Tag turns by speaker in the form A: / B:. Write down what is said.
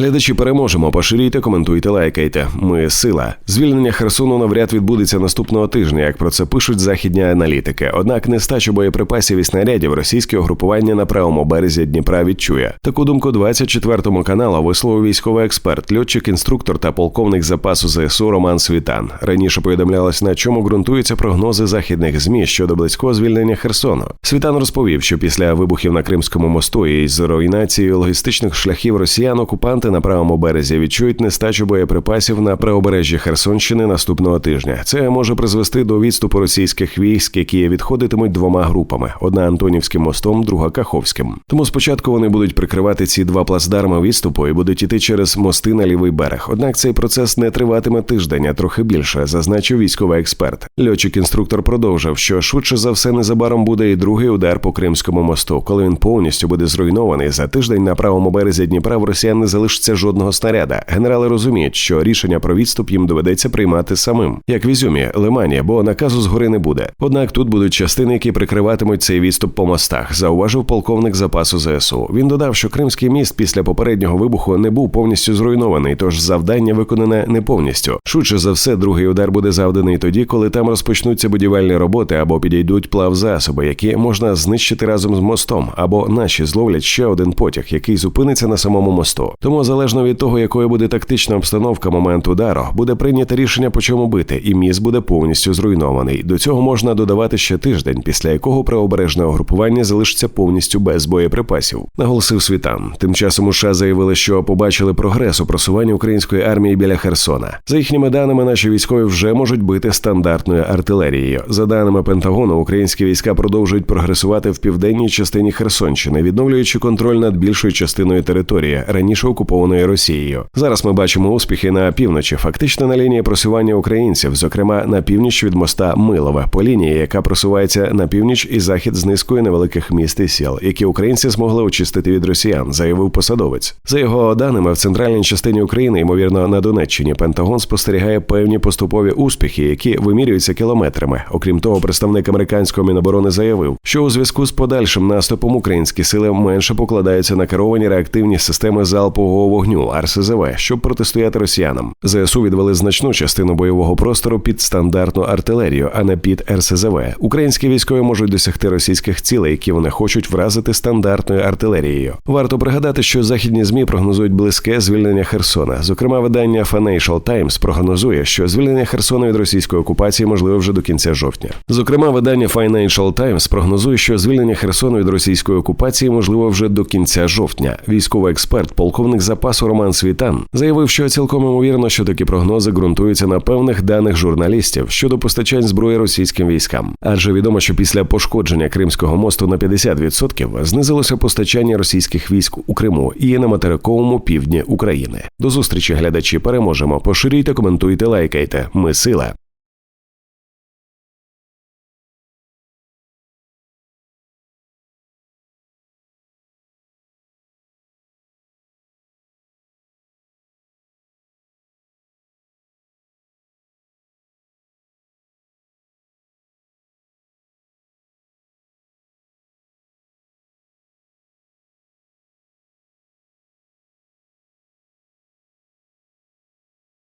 A: Глядачі переможемо. Поширюйте, коментуйте, лайкайте. Ми сила. Звільнення Херсону навряд відбудеться наступного тижня, як про це пишуть західні аналітики. Однак нестачу боєприпасів і снарядів російське угрупування на правому березі Дніпра відчує. Таку думку 24 каналу висловив військовий експерт, льотчик, інструктор та полковник запасу ЗСУ Роман Світан. Раніше повідомлялось, на чому ґрунтуються прогнози західних змі щодо близького звільнення Херсону. Світан розповів, що після вибухів на Кримському мосту і з руйнацією логістичних шляхів росіян окупанти на правому березі відчують нестачу боєприпасів на правобережжі Херсонщини наступного тижня. Це може призвести до відступу російських військ, які відходитимуть двома групами: одна Антонівським мостом, друга Каховським. Тому спочатку вони будуть прикривати ці два плацдарми відступу і будуть іти через мости на лівий берег. Однак цей процес не триватиме тиждень, а трохи більше, зазначив військовий експерт. Льотчик-інструктор продовжив, що швидше за все незабаром буде і другий удар по Кримському мосту, коли він повністю буде зруйнований за тиждень на правому березі Дніпра в росіян не залишиться жодного снаряда. Генерали розуміють, що рішення про відступ їм доведеться приймати самим, як в Ізюмі, Лимані, бо наказу згори не буде. Однак тут будуть частини, які прикриватимуть цей відступ по мостах, зауважив полковник запасу ЗСУ. Він додав, що Кримський міст після попереднього вибуху не був повністю зруйнований, тож завдання виконане не повністю. Швидше за все, другий удар буде завданий тоді, коли там розпочнуться будівельні роботи або підійдуть плавзасоби, які можна знищити разом з мостом, або наші зловлять ще один потяг, який зупиниться на самому мосту. Тому залежно від того, якою буде тактична обстановка момент удару, буде прийнято рішення по чому бити, і міст буде повністю зруйнований. До цього можна додавати ще тиждень, після якого правобережне угрупування залишиться повністю без боєприпасів. Наголосив світан. Тим часом США заявили, що побачили прогрес у просуванні української армії біля Херсона. За їхніми даними, наші військові вже можуть бити стандартною артилерією. За даними Пентагону, українські війська продовжують прогресувати в південній частині Херсонщини, відновлюючи контроль над більшою частиною території, раніше окупованої Росією. Зараз ми бачимо успіхи на півночі, фактично на лінії просування українців, зокрема на північ від моста Милове, по лінії, яка просувається на північ і захід з низкою невеликих міст і сіл, які українці змогли очистити від росіян, заявив посадовець. За його даними, в центральній частині України, ймовірно, на Донеччині, Пентагон спостерігає певні поступові успіхи, які вимірюються кілометрами. Окрім того, представник американського міноборони заявив, що у зв'язку з подальшим наступом українські сили менше покладаються на керовані реактивні системи залпового вогню РСЗВ, щоб протистояти росіянам. ЗСУ відвели значну частину бойового простору під стандартну артилерію, а не під РСЗВ. Українські військові можуть досягти російських цілей, які вони хочуть вразити стандартною артилерією. Варто пригадати, що західні змі прогнозують близьке звільнення Херсона. Зокрема, видання Financial Times прогнозує, що звільнення Херсона від російської окупації можливе вже до кінця жовтня. Зокрема, видання Financial Times прогнозує, що звільнення Херсону від російської окупації можливо вже до кінця жовтня. Військовий експерт, полковник запасу Роман Світан, заявив, що цілком ймовірно, що такі прогнози ґрунтуються на певних даних журналістів щодо постачань зброї російським військам. Адже відомо, що після пошкодження Кримського мосту на 50% знизилося постачання російських військ у Криму і на материковому півдні України. До зустрічі глядачі переможемо. Поширюйте, коментуйте, лайкайте. Ми сила.